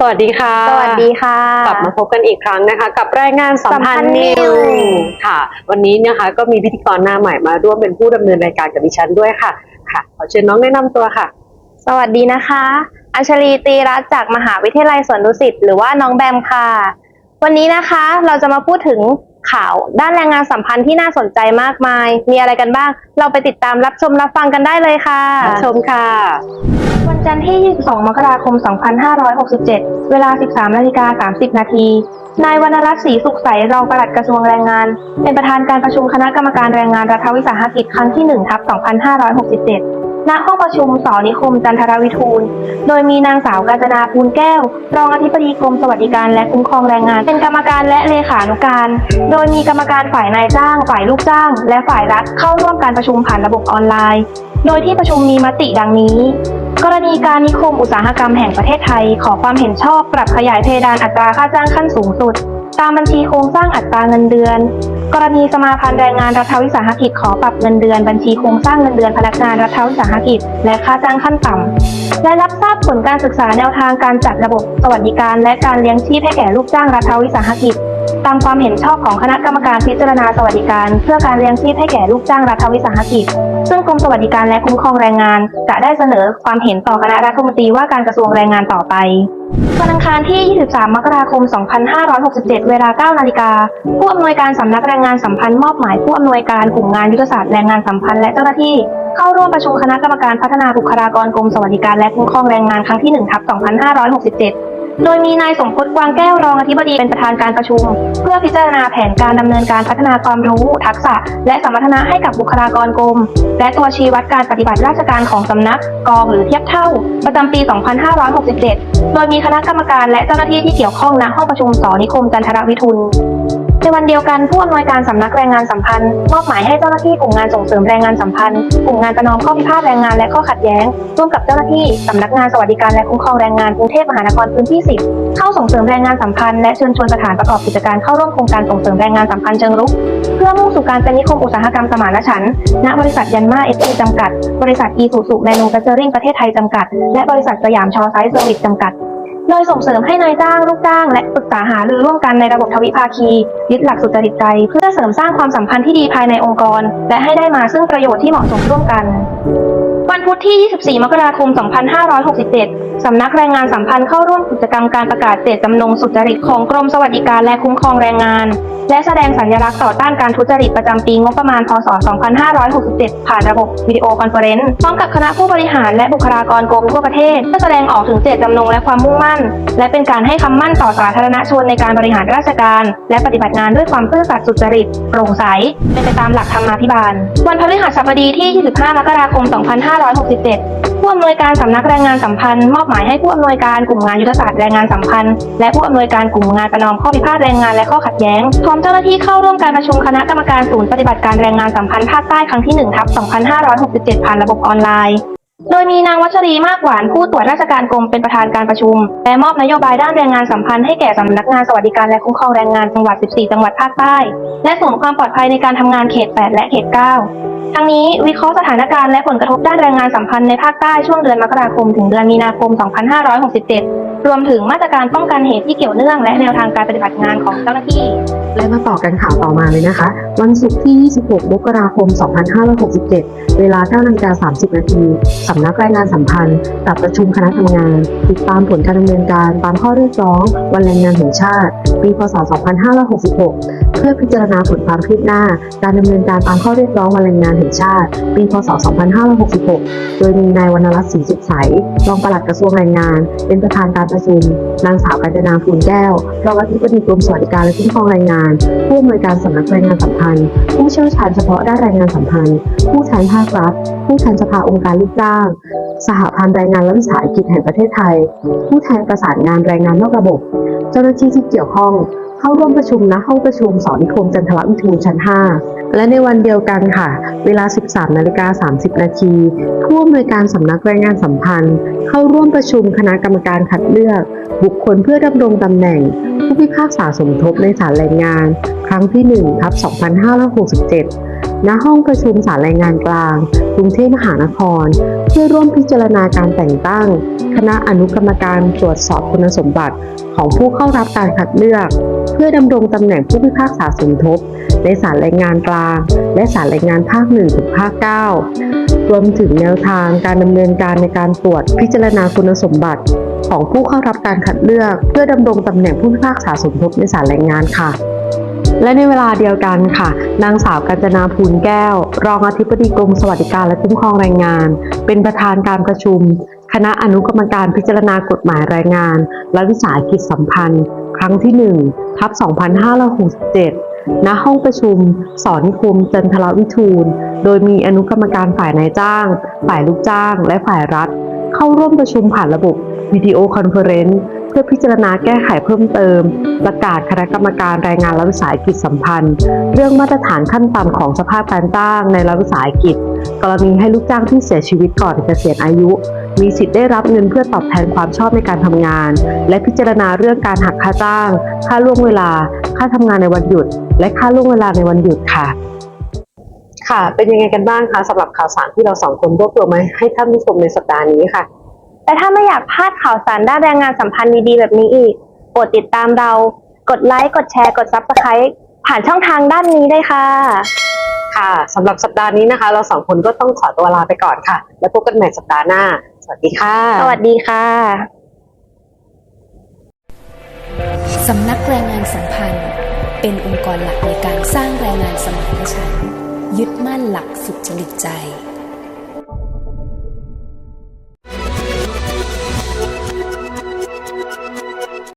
สวัสดีค่ะ สวัสดีค่ะ กลับมาพบกันอีกครั้งนะคะ กับรายงานสัมพันสัมพันธ์ธ์นิว News ค่ะ วันนี้นะคะก็มีพิธีกรหน้าใหม่มาร่วมเป็นผู้ดำเนินรายการกับดิฉันด้วยค่ะ ค่ะ ขอเชิญน้องแนะนำตัวค่ะ สวัสดีนะคะ อัญชลีตรีรัตน์จากมหาวิทยาลัยสวนดุสิตหรือว่าน้องแบมค่ะ วันนี้นะคะเราจะมาพูดถึง ข่าว ด้านแรงงานสัมพันธ์ที่น่าสนใจมากมาย มีอะไรกันบ้าง เราไปติดตามรับชมรับฟังกันได้เลยค่ะรับชมค่ะ วันจันทร์ที่ 22 มกราคม 2567 เวลา 13นาฬิกา30 นาทีนายวรรณรัตน์ศรีสุขใสรองปลัดกระทรวงแรงงาน เป็นประธานการประชุมคณะกรรมการแรงงานรัฐวิสาหกิจครั้งที่1ทับ2567 ณห้องประชุมสอนิคมจันทรวิทูล โดยมีนางสาวกาญจนาภูลแก้ว รองอธิบดีกรมสวัสดิการและคุ้มครองแรงงาน เป็นกรรมการและเลขานุการ โดยมีกรรมการฝ่ายนายจ้าง ฝ่ายลูกจ้าง และฝ่ายรัฐเข้าร่วมการประชุมผ่านระบบออนไลน์ โดยที่ประชุมมีมติดังนี้ กรณีการนิคมอุตสาหกรรมแห่งประเทศไทย ขอความเห็นชอบปรับขยายเพดานอัตราค่าจ้างขั้นสูงสุดตามบัญชีโครงสร้างอัตราเงินเดือน กรณีสมาพันธ์แรงงานรัฐวิสาหกิจขอปรับเงินเดือนบัญชีโครงสร้างเงินเดือนพนักงานรัฐวิสาหกิจ และค่าจ้างขั้นต่ำและรับทราบผลการศึกษาแนวทางการจัดระบบสวัสดิการ และการเลี้ยงชีพให้แก่ลูกจ้างรัฐวิสาหกิจ ตามความเห็นชอบของคณะกรรมการพิจารณาสวัสดิการ เพื่อการเลี้ยงชีพให้แก่ลูกจ้างรัฐวิสาหกิจ ซึ่งกรมสวัสดิการและคุ้มครองแรงงาน จะได้เสนอความเห็นต่อคณะรัฐมนตรีว่าการกระทรวงแรงงานต่อไปวันอังคารที่ 23 มกราคม 2567 เวลา 9 นาฬิกา ผู้อำนวยการสำนักแรงงานสัมพันธ์มอบหมายผู้อำนวยการกลุ่มงานยุทธศาสตร์แรงงานสัมพันธ์และเจ้าหน้าที่ เข้าร่วมประชุมคณะกรรมการพัฒนาบุคลากรกรมสวัสดิการและคุ้มครองแรงงานครั้งที่1ทับ2567 โดยมีนายสมพศกวางแก้วรองอธิบดีเป็นประธานการประชุม เพื่อพิจารณาแผนการดำเนินการพัฒนาความรู้ ทักษะ และสมรรถนะให้กับบุคลากรกรม และตัวชี้วัดการปฏิบัติราชการของสำนักกองหรือเทียบเท่า ประจำปี 2567 โดยมีคณะกรรมการและเจ้าหน้าที่ที่เกี่ยวข้องณห้องประชุมสอนิคมจันทรวิทุน ในวันเดียวกันผู้อำนวยการสำนักแรงงานสัมพันธ์มอบหมายให้เจ้าหน้าที่กลุ่มงานส่งเสริมแรงงานสัมพันธ์กลุ่มงานประนอมข้อพิพาทแรงงานและข้อขัดแย้ง ร่วมกับเจ้าหน้าที่สำนักงานสวัสดิการและคุ้มครองแรงงานกรุงเทพมหานครพื้นที่ 10 เข้าส่งเสริมแรงงานสัมพันธ์และเชิญชวนสถานประกอบกิจการเข้าร่วมโครงการส่งเสริมแรงงานสัมพันธ์เชิงรุก เพื่อมุ่งสู่การเป็นนิคมอุตสาหกรรมสมานฉันท์ณบริษัทยันมาเอสจำกัด บริษัทอีสุสุแมนูแฟคเจอริงประเทศไทยจำกัด และบริษัทสยามชอไซส์เซอร์วิสจำกัด โดยส่งเสริมให้นายจ้างลูกจ้าง และปรึกษาหารือร่วมกันในระบบทวิภาคี ยึดหลักสุจริตใจ เพื่อเสริมสร้างความสัมพันธ์ที่ดีภายในองค์กร และให้ได้มาซึ่งประโยชน์ที่เหมาะสมร่วมกัน วันพุธที่ 24 มกราคม 2567 สำนักแรงงานสัมพันธ์เข้าร่วมกิจกรรมการประกาศเจตจำนงสุจริตของกรมสวัสดิการและคุ้มครองแรงงาน และแสดงสัญลักษณ์ต่อต้านการทุจริตประจำปีงบประมาณ พศ 2567 ผ่านระบบวิดีโอคอนเฟอเรนซ์พร้อมกับคณะผู้บริหารและบุคลากรกรมทั่วประเทศเพื่อแสดงออกถึงเจตจำนงและความมุ่งมั่น และเป็นการให้คำมั่นต่อสาธารณชนในการบริหารราชการ และปฏิบัติงานด้วยความซื่อสัตย์สุจริตโปร่งใสเป็นไปตามหลักธรรมาภิบาล วันพฤหัสบดีที่ 25 มกราคม 2567ผู้อำนวยการสำนักแรงงานสัมพันธ์มอบหมายให้ผู้อำนวยการกลุ่มงานยุทธศาสตร์แรงงานสัมพันธ์และผู้อำนวยการกลุ่มงานประนอมข้อพิพาทแรงงานและข้อขัดแย้งพร้อมเจ้าหน้าที่เข้าร่วมการประชุมคณะกรรมการศูนย์ปฏิบัติการแรงงานสัมพันธ์ภาคใต้ครั้งที่1ทับ2567ผ่านระบบออนไลน์ โดยมีนางวัชรีมากหวานผู้ตรวจราชการกรมเป็นประธานการประชุม และมอบนโยบายด้านแรงงานสัมพันธ์ให้แก่สำนักงานสวัสดิการและคุ้มครองแรงงานจังหวัด 14 จังหวัดภาคใต้ และศูนความปลอดภัยในการทำงานเขต 8 และเขต 9 ทั้งนี้วิเคราะห์สถานการณ์และผลกระทบด้านแรงงานสัมพันธ์ในภาคใต้ช่วงเดือนมกราคมถึงเดือนมีนาคม 2567 รวมถึงมาตรการป้องกันเหตุที่เกี่ยวเนื่องและแนวทางการปฏิบัติงานของเจ้าหน้าที่ และมาต่อกันข่าวต่อมาเลยนะคะ วันศุกร์ที่ 26 มกราคม 2567 เวลา9นาฬิกา30 นาที สำนักรายงานสัมพันธ์ตัดประชุมคณะทำงาน ติดตามผลการดำเนินการตามข้อเรียกร้อง วันแรงงานแห่งชาติ ปี พศ 2566 พื่อพิจารณาผลความคืบหน้า การดำเนินการตามข้อเรียกร้องวันแรงงานแห่งชาติ ปี พศ 2566 โดยมีนายวรรณรัตน์ศรีสุขใส รองปลัดกระทรวงแรงงาน เป็นประธานการประชุม นางสาวกัญจนาภูลแก้ว รองอธิบดีกรมสวัสดิการและคุ้มครองแรงงาน ผู้อำนวยการสำนักแรงงานสัมพันธ์ ผู้เชี่ยวชาญเฉพาะด้านแรงงานสัมพันธ์ ผู้แทนภาครัฐ ผู้แทนสภาองค์การลูกจ้าง สหพันธ์แรงงานและวิสาหกิจแห่งประเทศไทย ผู้แทนประสานงานแรงงานนอกระบบ เจ้าหน้าที่ที่เกี่ยวข้อง เข้าร่วมประชุมณห้องประชุมสอนิคมจันทรวิทูลชั้น 5 และในวันเดียวกันค่ะ เวลา 13นาฬิกา30 นาทีผู้อำนวยการสำนักแรงงานสัมพันธ์ เข้าร่วมประชุมคณะกรรมการคัดเลือก บุคคลเพื่อดำรงตำแหน่ง ผู้พิพากษาสมทบในศาลแรงงาน ครั้งที่1ทับ2567 ณห้องประชุมศาลแรงงานกลางกรุงเทพมหานคร เพื่อร่วมพิจารณาการแต่งตั้ง คณะอนุกรรมการตรวจสอบคุณสมบัติของผู้เข้ารับการคัดเลือก เพื่อดำรงตำแหน่งผู้พิพากษาสมทบ ในศาลแรงงานกลาง และศาลแรงงานภาค1ถึงภาค 9 รวมถึงแนวทางการดำเนินการในการตรวจพิจารณาคุณสมบัติ ของผู้เข้ารับการคัดเลือก เพื่อดำรงตำแหน่งผู้พิพากษาสมทบในศาลแรงงานค่ะ และในเวลาเดียวกันค่ะ นางสาวกัญจนาภูลแก้ว รองอธิบดีกรมสวัสดิการและคุ้มครองแรงงาน เป็นประธานการประชุม คณะอนุกรรมการพิจารณากฎหมายแรงงาน และวิสาหกิจสัมพันธ์ ครั้งที่1ทับ 2567 ณ ห้องประชุม สอนนิคมจันทรวิทูล โดยมีอนุกรรมการฝ่ายนายจ้าง ฝ่ายลูกจ้าง และฝ่ายรัฐ เข้าร่วมประชุมผ่านระบบวิดีโอคอนเฟอเรนซ์ พื่อพิจารณาแก้ไขเพิ่มเติม ประกาศคณะกรรมการแรงงานรัฐวิสาหกิจสัมพันธ์ เรื่องมาตรฐานขั้นต่ำของสภาพการจ้างในรัฐวิสาหกิจ กรณีให้ลูกจ้างที่เสียชีวิตก่อนเกษียณอายุ มีสิทธิ์ได้รับเงินเพื่อตอบแทนความชอบในการทำงาน และพิจารณาเรื่องการหักค่าจ้าง ค่าล่วงเวลา ค่าทำงานในวันหยุด และค่าล่วงเวลาในวันหยุดค่ะค่ะ เป็นยังไงกันบ้างคะสำหรับข่าวสารที่เราสองคนรวบรวมมาให้ท่านผู้ชมในสัปดาห์นี้ค่ะ และถ้าไม่อยากพลาดข่าวสารด้านแรงงานสัมพันธ์ดีๆ แบบนี้อีกโปรดติดตามเรา กดไลค์ กดแชร์ กด Subscribe ผ่านช่องทางด้านนี้ได้ค่ะ ค่ะสำหรับสัปดาห์นี้นะคะ เราสองคนก็ต้องขอตัวลาไปก่อนค่ะ แล้วพบกันใหม่สัปดาห์หน้า สวัสดีค่ะ สวัสดีค่ะ สำนักแรงงานสัมพันธ์ เป็นองค์กรหลักในการสร้างแรงงานสมานฉันท์ยึดมั่นหลักสุจริตใจ